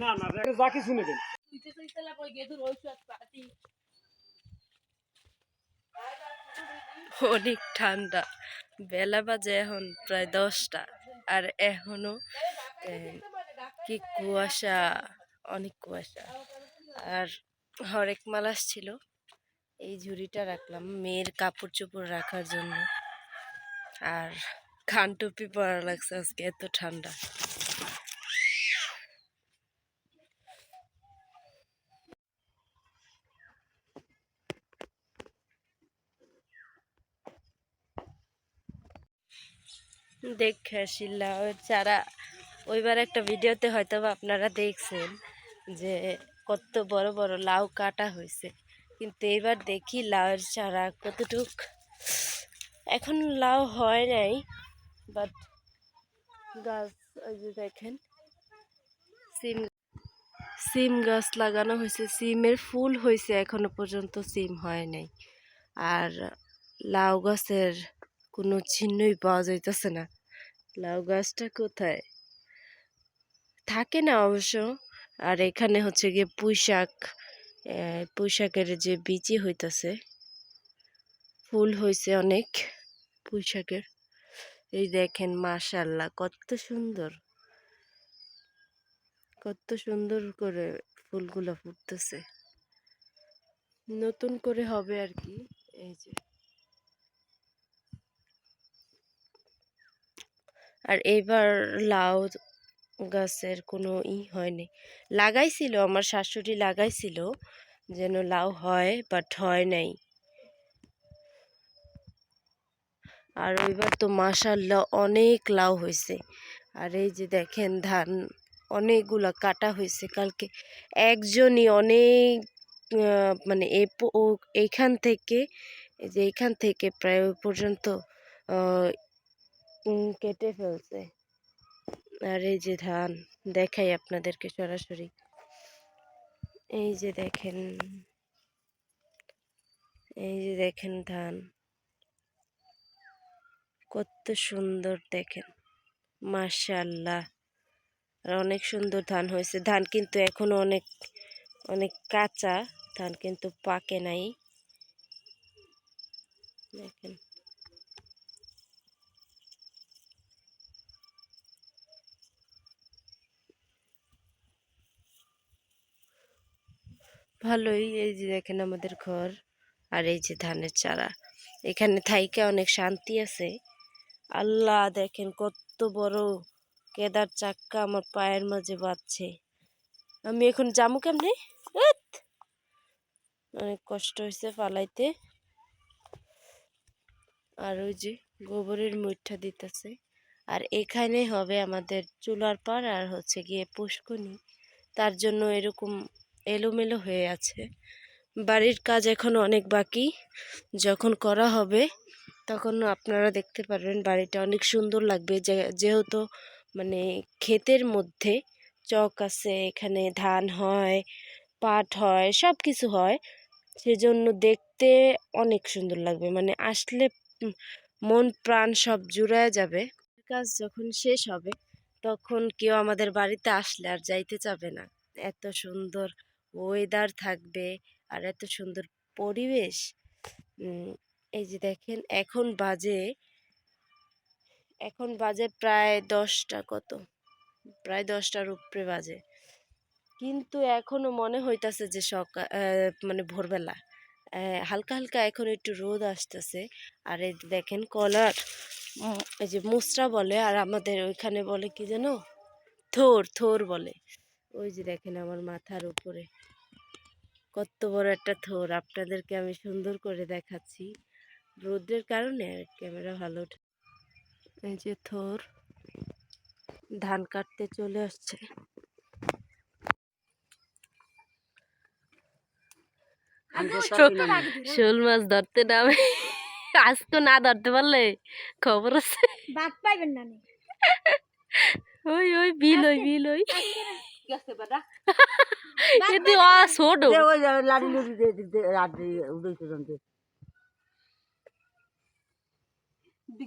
না না রে, যা কিছু নেবেন অনেক ঠান্ডা। বেলা বাজে এখন প্রায় দশটা। আর এখনও কি কুয়াশা অনেক কুয়াশা। আর হরেক মালাস ছিল এই ঝুড়িটা রাখলাম মেয়ের কাপড় চোপড় রাখার জন্য। আর খান টুপি পরা লাগছে আজকে, এত ঠান্ডা। দেখে আসি লাউয়ের চারা ওইবার একটা ভিডিওতে হয়তো আপনারা দেখছেন যে কত বড় বড় লাউ কাটা হয়েছে কিন্তু এবার দেখি লাউয়ের চারা কতটুক। এখন লাউ হয় নাই। বাট গাছ ওই যে দেখেন, সিম সিম গাছ লাগানো হয়েছে, সিমের ফুল হয়েছে, এখনও পর্যন্ত সিম হয় নাই। আর লাউ গাছের কোনো চিহ্নই পাওয়া যাইতেছে না। লাউ গাছটা কোথায়? থাকে না অবশ্য। আর এখানে হচ্ছে গিয়ে পুঁই শাক পুঁই যে বিচি হইতাছে, ফুল হয়েছে অনেক পুঁই শাকের এই দেখেন মাশাল্লাহ, কত সুন্দর। কত সুন্দর করে ফুলগুলো ফুটতেছে। নতুন করে হবে আর কি, এই যে। আর এইবার লাউ গাছের কোনো ই হয়নি। লাগাইছিল, আমার শাশুড়ি লাগাইছিল, যেন লাউ হয় বাট হয় নাই। আর ওইবার তো মাশাল্লাহ অনেক লাউ হয়েছে আর এই যে দেখেন ধান, অনেকগুলা কাটা হয়েছে কালকে একজনই অনেক মানে এইখান থেকে যে এইখান থেকে প্রায় ওই পর্যন্ত কেটে ফেলছে। আর এই যে ধান, দেখাই আপনাদেরকে সরাসরি। এই যে দেখেন, এই যে দেখেন ধান। কত সুন্দর দেখেন। মাশাল্লাহ আর অনেক সুন্দর ধান হয়েছে। ধান কিন্তু এখনও অনেক অনেক কাঁচা। ধান কিন্তু পাকে নাই। দেখেন। ভালোই এই যে দেখেন আমাদের ঘর আর এই যে ধানের চারা। এখানে থাইকে অনেক শান্তি আছে। আল্লাহ দেখেন কত বড় কেদার চাক্কা আমার পায়ের মাঝে বাজছে আমি এখন যামু কেমনে! অনেক কষ্ট হয়েছে পালাইতে আর ওই যে গোবরের মুঠা দিতেছে। আর এখানে হবে আমাদের চুলার পার আর হচ্ছে গিয়ে পুষ্কনি। তার জন্য এরকম এলোমেলো হয়ে আছে। বাড়ির কাজ এখন অনেক বাকি। যখন করা হবে তখন আপনারা দেখতে পারবেন বাড়িটা অনেক সুন্দর লাগবে। যেহেতু মানে ক্ষেতের মধ্যে চক আছে, এখানে ধান হয়, পাট হয় সব কিছু হয়, সেজন্য দেখতে অনেক সুন্দর লাগবে। মানে আসলে মন প্রাণ সব জুড়ায় যাবে। কাজ যখন শেষ হবে, তখন কেউ আমাদের বাড়িতে আসলে আর যাইতে চাবে না। এত সুন্দর ওয়েদার থাকবে আর এত সুন্দর পরিবেশ এই যে দেখেন, এখন বাজে এখন বাজে প্রায় দশটা কত? প্রায় দশটার উপরে বাজে। কিন্তু এখনও মনে হইতাছে যে সকাল মানে ভোরবেলা। হালকা হালকা এখন একটু রোদ আসতেছে। আর এই দেখেন কলার এই যে মুসরা বলে, আর আমাদের ওইখানে বলে কি যেন থোর থোর বলে। ওই যে দেখেন আমার মাথার উপরে। কত বড় একটা থোর। আপনাদেরকে আমি সুন্দর করে দেখাচ্ছি। রোদের কারণে ক্যামেরা ভালো ওঠে এই যে থোর ধান কাটতে চলে আসছে। শোল মাছ ধরতে নামে। আজকে না ধরতে পারলে খবর আছে। বাদ পাইবেন না ওই ওই বিল ওই বিল ওই। ছোট।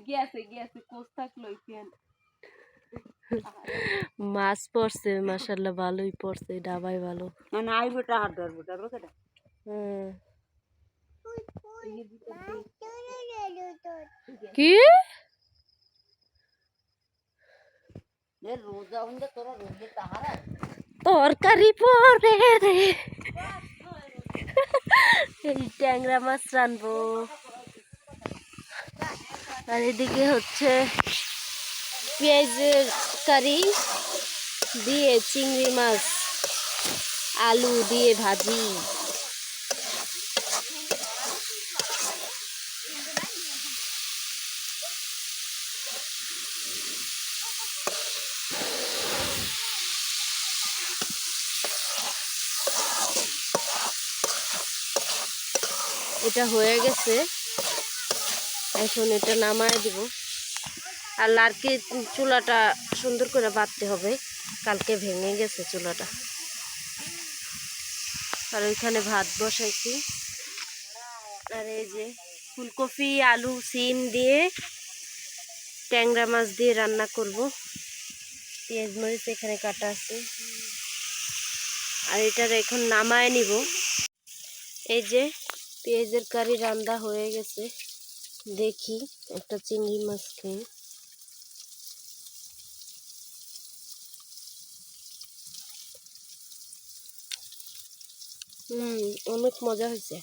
গেছে গেছে কোচ থাকল মাছ পড়ছে মাসাল্লাহ ভালোই পড়ছে ডাবাই ভালো মানে আইবটা হাত ধরবো ধরবো কেটা হুম কি রোজা হলে তোরা রোজে তাহারা তরকারি পরে রে এই ট্যাংরা মাছ রানবো আর এদিকে হচ্ছে পেঁয়াজের কারি দিয়ে চিংড়ি মাছ আলু দিয়ে ভাজি। এটা হয়ে গেছে। এখন এটা নামায় দিব। আর লার্কি চুলাটা সুন্দর করে বাঁধতে হবে। কালকে ভেঙে গেছে চুলাটা। আর ওইখানে ভাত বসাইছি। আর এই যে ফুলকপি, আলু, সিম দিয়ে ট্যাংরা মাছ দিয়ে রান্না করব। পেঁয়াজ মরিচ এখানে কাটা আছে। আর এটার এখন নামায় নিব। এই যে পেঁয়াজের কারি রান্না হয়ে গেছে। দেখি, একটা চিংড়ি মাছ খেয়ে। অনেক মজা হয়েছে।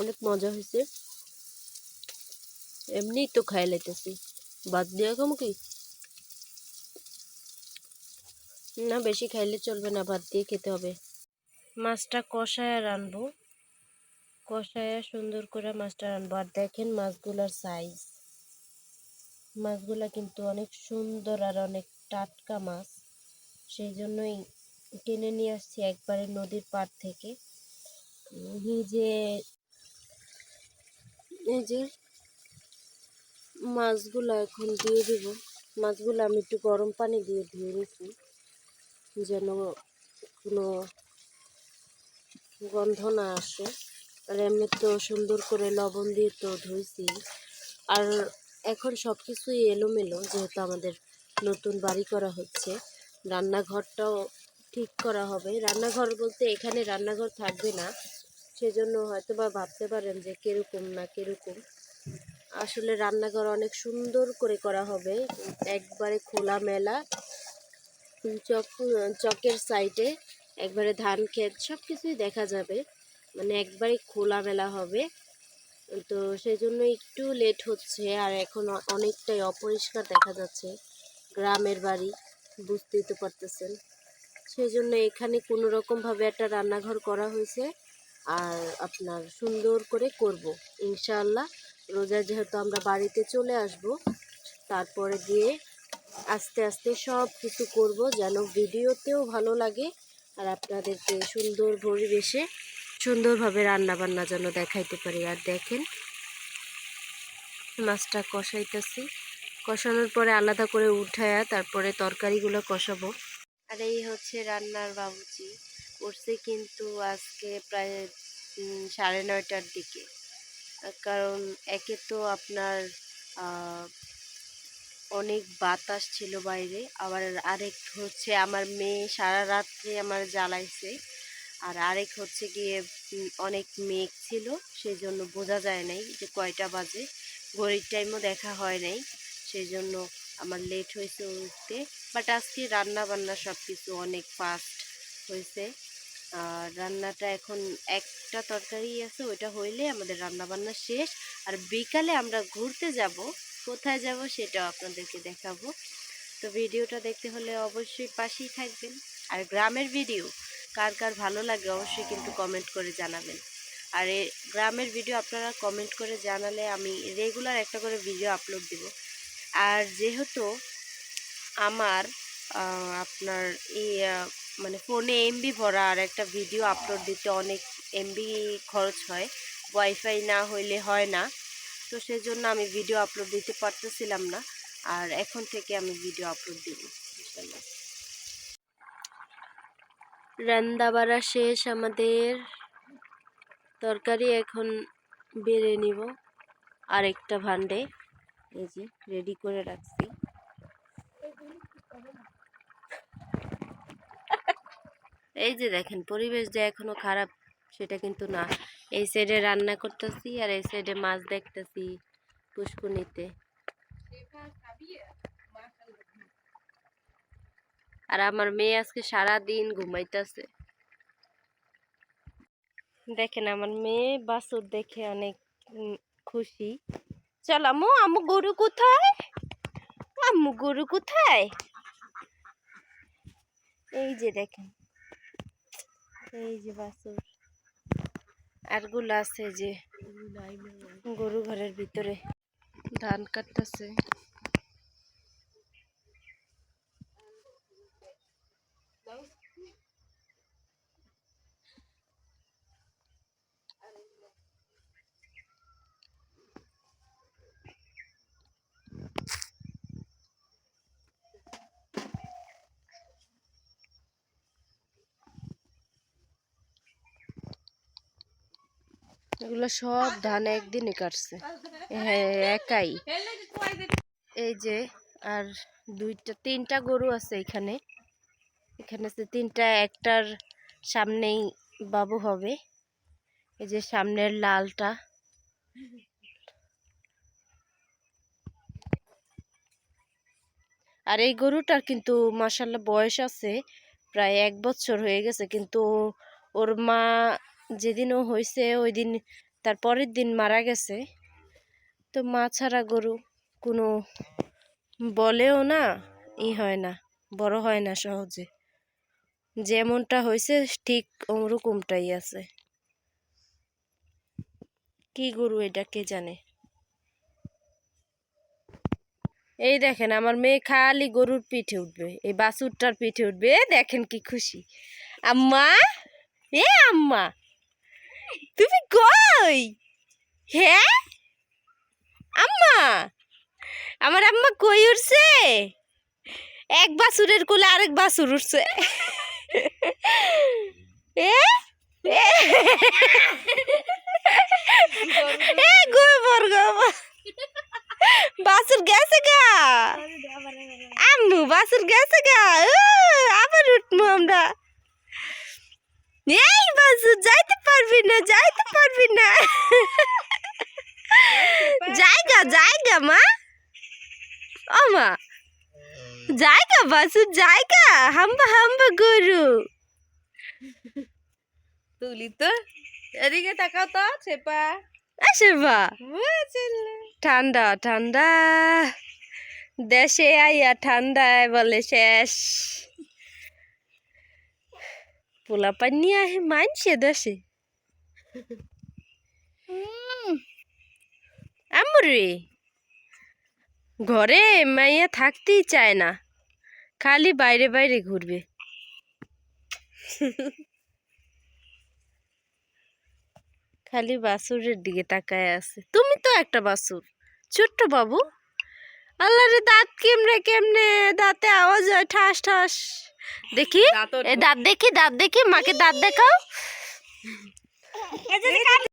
অনেক মজা হয়েছে। এমনি তো খাই লাইতেছি। বাদ দিয়া কম কি? না, বেশি খাইলে চলবে না, ভাত দিয়ে খেতে হবে। মাছটা কষায় রানবো। কষায় সুন্দর করে মাছটা রানবো। আর দেখেন মাছগুলার সাইজ মাছগুলা কিন্তু অনেক সুন্দর আর অনেক টাটকা মাছ। সেই জন্যই কিনে নিয়ে আসছি একবারে নদীর পাড় থেকে। এই যে এই যে মাছগুলো এখন দিয়ে দিব। মাছগুলো আমি একটু গরম পানি দিয়ে ধুয়ে নিছি। যেন কোনো গন্ধ না আসে। আর এমনি তো সুন্দর করে লবণ দিয়ে তো ধুইছি। আর এখন সব কিছুই এলোমেলো, যেহেতু আমাদের নতুন বাড়ি করা হচ্ছে। রান্নাঘরটাও ঠিক করা হবে। রান্নাঘর বলতে এখানে রান্নাঘর থাকবে না। সেজন্য হয়তো বা ভাবতে পারেন যে কীরকম না কীরকম। আসলে রান্নাঘর অনেক সুন্দর করে করা হবে। একবারে খোলা মেলা চক চকের সাইডে একবারে ধান ক্ষেত সব কিছুই দেখা যাবে। মানে একবারে খোলামেলা হবে। তো সেই জন্য একটু লেট হচ্ছে আর এখন অনেকটাই অপরিষ্কার দেখা যাচ্ছে। গ্রামের বাড়ি, বুঝতেই তো পারতেছেন। সেই জন্য এখানে কোনো রকমভাবে একটা রান্নাঘর করা হয়েছে আর আপনার সুন্দর করে করব। ইনশাআল্লাহ। রোজা যেহেতু আমরা বাড়িতে চলে আসব, তারপরে দিয়ে আস্তে আস্তে সব কিছু করব যেন ভিডিওতেও ভালো লাগে আর আপনাদেরকে সুন্দর পরিবেশে সুন্দরভাবে রান্না বান্না যেন দেখাইতে পারি। আর দেখেন, মাছটা কষাইতেছি। কষানোর পরে আলাদা করে উঠায়া তারপরে তরকারিগুলো কষাবো। আর এই হচ্ছে রান্নার বাবুচি করছে কিন্তু আজকে প্রায় সাড়ে নয়টার দিকে। কারণ একে তো আপনার অনেক বাতাস ছিল বাইরে। আবার আরেক হচ্ছে আমার মেয়ে সারা রাত্রে আমার জ্বালাইছে। আর আরেক হচ্ছে গিয়ে অনেক মেঘ ছিল সেই জন্য বোঝা যায় নাই যে কয়টা বাজে। ঘড়ির টাইমও দেখা হয় নাই সেই জন্য আমার লেট হয়েছে উঠতে। বাট আজকে রান্না বান্না সব কিছু অনেক ফাস্ট হয়েছে। আর রান্নাটা এখন একটা তরকারি আছে, ওইটা হইলে আমাদের রান্না বান্না শেষ। আর বিকালে আমরা ঘুরতে যাব। কোথায় যাব সেটাও আপনাদেরকে দেখাবো। তো ভিডিওটা দেখতে হলে অবশ্যই পাশেই থাকবেন। আর গ্রামের ভিডিও কার কার ভালো লাগে অবশ্যই কিন্তু কমেন্ট করে জানাবেন। আর এ গ্রামের ভিডিও আপনারা কমেন্ট করে জানালে আমি রেগুলার একটা করে ভিডিও আপলোড দিব। আর যেহেতু আমার আপনার এই মানে ফোনে এমবি ভরা আর একটা ভিডিও আপলোড দিতে অনেক এমবি খরচ হয়। ওয়াইফাই না হইলে হয় না। তো সেই জন্য আমি ভিডিও আপলোড দিতে পারতেছিলাম না। আর এখন থেকে আমি ভিডিও আপলোড দিব রান্না বাড়া শেষ, আমাদের তরকারি এখন বেড়ে নিব। আর একটা ভান্ডে, এই যে রেডি করে রাখছি। এই যে দেখেন, পরিবেশ যে এখনও খারাপ, সেটা কিন্তু না। এই সাইডে রান্না করতেছি আর এই সাইডে মাছ দেখতেছি পুষ্কুনিতে। আর আমার মেয়ে আজকে সারা দিন ঘুমাইতেছে। দেখেন, আমার মেয়ে বাসুর দেখে অনেক খুশি। চল আম্মু আম্মু গরু কোথায়? আম্মু গরু কোথায়? এই যে দেখেন, এই যে বাসুর আরগুলা আছে যে গরু ঘরের ভিতরে ধান কাটতেছে। এগুলো সব ধান একদিনই কাটছে। হ্যাঁ একাই। এই যে, আর দুইটা, তিনটা গরু আছে এখানে। এখানে আছে তিনটা, একটার সামনেই বাবু হবে। এই যে সামনের লালটা। আর এই গরুটার কিন্তু মাসাল্লাহ বয়স আছে, প্রায় এক বছর হয়ে গেছে, কিন্তু ওর মা যেদিন ও হয়েছে ওই দিন তার পরের দিন মারা গেছে। তো মা ছাড়া গরু কোনো বলেও না, ই হয় না, বড় হয় না সহজে। যেমনটা হয়েছে ঠিক ওরকমটাই আছে। কি গরু এটা, কে জানে? এই দেখেন, আমার মেয়ে খালি গরুর পিঠে উঠবে, এই বাছুরটার পিঠে উঠবে। দেখেন কি খুশি। আম্মা, এ আম্মা তুমি কই? হ্যাঁ? আম্মা? আমার আম্মা কই উঠছে এক বাছুরের কোলে আরেক বাছুর উঠছে গোবর গেছে গা। আম্মু, বাছুর গেছে গা। আবার উঠবো আমরা। এই বাছুর, যাইতে পারবি না যাইতে পারবি না। জায়গা জায়গা মা। ও মা। জায়গা বাসু জায়গা। হাম্বা হাম্বা গরু। তুলি তো। এদিকে তাকাও তো আসে বা ঠান্ডা ঠান্ডা। দেশে আইয়া ঠান্ডায় বলে শেষ। পোলা পানি আহে মানছে দেশে। আমরে। ঘরে মাইয়া থাকতেই চায় না খালি বাইরে বাইরে ঘুরবে। খালি বাসুরের দিকে তাকায় আছে। তুমি তো একটা বাসুর ছোট্ট বাবু। আল্লাহ রে দাঁত কেমনে কেমনে দাঁতে আওয়াজ হয় ঠাস ঠাস। দেখি দাঁত দেখি দাঁত দেখি মাকে দাঁত দেখাও। 你这是干